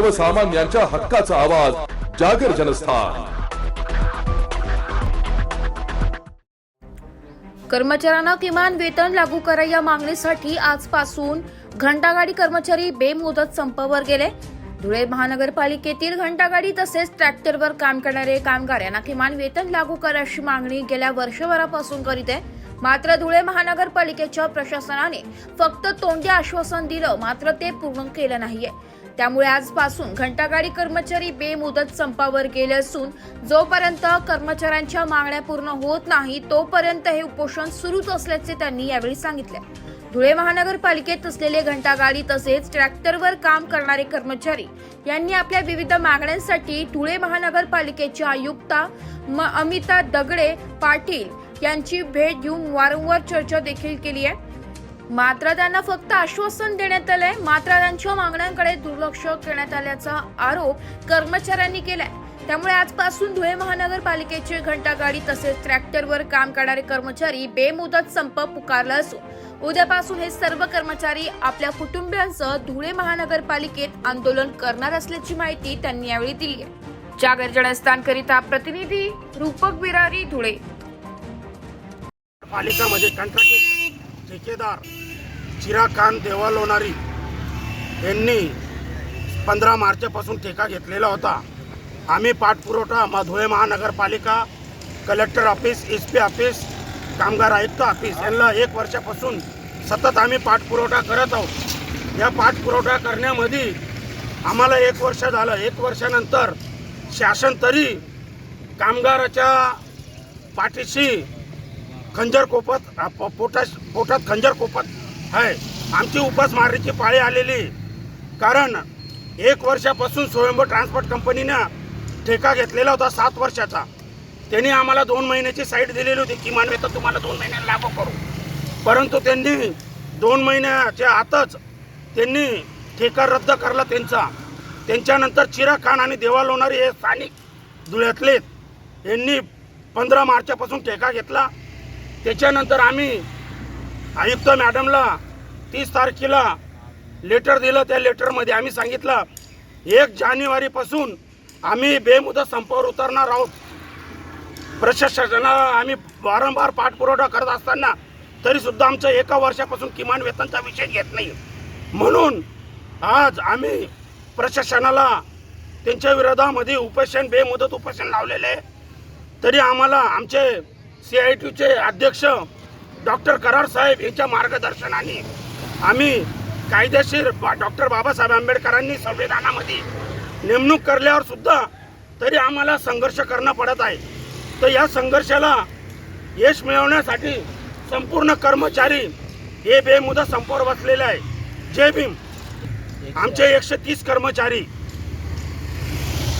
सर्वसामान्यांच्या हक्काचा आवाज जागर जनस्थान. कर्मचाऱ्यांना किमान वेतन लागू करा या मागणीसाठी आजपासून घंटागाडी कर्मचारी बेमुदत संपावर गेले. धुळे महानगरपालिकेतील घंटागाडी तसेच ट्रॅक्टरवर काम करणारे कामगार यांना किमान वेतन लागू करा अशी मागणी गेल्या वर्षभरापासून करीत आहे. मात्र धुळे महानगरपालिकेच्या प्रशासनाने फक्त तोंडी आश्वासन दिलं मात्र ते पूर्ण केलं नाहीये. त्यामुळे आजपासून घंटागाडी कर्मचारी बेमुदत संपावर गेले असून जोपर्यंत कर्मचाऱ्यांच्या मागण्या पूर्ण होत नाही तोपर्यंत हे उपोषण सुरूच असल्याचे त्यांनी यावेळी सांगितले. धुळे महानगरपालिकेत असलेले घंटागाडी तसेच ट्रॅक्टरवर काम करणारे कर्मचारी यांनी आपल्या विविध मागण्यांसाठी धुळे महानगरपालिकेचे आयुक्ता म- अमिता दगडे पाटील यांची भेट घेऊन वारंवार चर्चा देखील केली आहे. मात्र त्यांना फक्त आश्वासन देण्यात आलंय. मात्र त्यांच्या मागण्यांकडे दुर्लक्ष करण्यात आल्याचा आरोप कर्मचाऱ्यांनी केलाय. त्यामुळे आजपासून धुळे महानगरपालिकेचे घंटागाडी तसेच ट्रॅक्टरवर काम करणारे कर्मचारी बेमुदत संप पुकारला असून उद्यापासून हे सर्व कर्मचारी आपल्या कुटुंबियांसह धुळे महानगरपालिकेत आंदोलन करणार असल्याची माहिती त्यांनी यावेळी दिली आहे. जागर जनस्थानकरिता प्रतिनिधी रूपक बिरारी धुळे. पालिकामध्ये कंत्राटी ठेकेदार चिराकांत देवा लोणारी यांनी पंधरा मार्चपासून ठेका घेतलेला होता. आम्ही पाठपुरवठा म- धुळे महानगरपालिका collector office S P office कामगार आयुक्त ऑफिस यांना एक वर्षापासून सतत आम्ही पाठपुरवठा करत आहोत. या पाठपुरवठा करण्यामध्ये आम्हाला एक वर्ष झालं. एक वर्षानंतर शासन तरी कामगाराच्या पाठीशी खंजर कोपत प- पोटाश पोटात खंजर कोपत आहे आमची उपासमारीची पाळी आलेली. कारण एक वर्षापासून स्वयंभू ट्रान्सपोर्ट कंपनीनं ठेका घेतलेला होता सात वर्षाचा. त्यांनी आम्हाला दोन महिन्याची साईट दिलेली होती. किमान वेतन तुम्हाला दोन महिन्याला लागू करू. परंतु त्यांनी दोन महिन्याच्या आतच त्यांनी ठेका रद्द करला त्यांचा. त्यांच्यानंतर चिरा खान आणि देवा लोणारी हे स्थानिक धुळ्यातले यांनी पंधरा मार्चपासून ठेका घेतला. त्याच्यानंतर आम्ही आयुक्त मॅडमला तीस तारखेला लेटर दिलं त्या लेटरमध्ये आम्ही सांगितलं एक जानेवारीपासून आम्ही बेमुदत संपावर उतरणार आहोत. प्रशासनाला आम्ही वारंवार पाठपुरवठा करत असताना तरीसुद्धा आमचं एका वर्षापासून किमान वेतनचा विषय घेत नाही. म्हणून आज आम्ही प्रशासनाला त्यांच्या विरोधामध्ये उपोषण बेमुदत उपोषण लावलेले आहे. तरी आम्हाला आमचे सी आय टीचे अध्यक्ष डॉक्टर करार साहेब यांच्या मार्गदर्शनाने आम्ही कायदेशीर डॉक्टर बाबासाहेब आंबेडकरांनी संविधानामध्ये नेमणूक करल्यावर सुद्धा तरी आम्हाला संघर्ष करणं पडत आहे. तर या संघर्षाला यश मिळवण्यासाठी संपूर्ण कर्मचारी हे बेमुदत संपावर बसलेले आहे. जय भीम. आमचे एकशे तीस कर्मचारी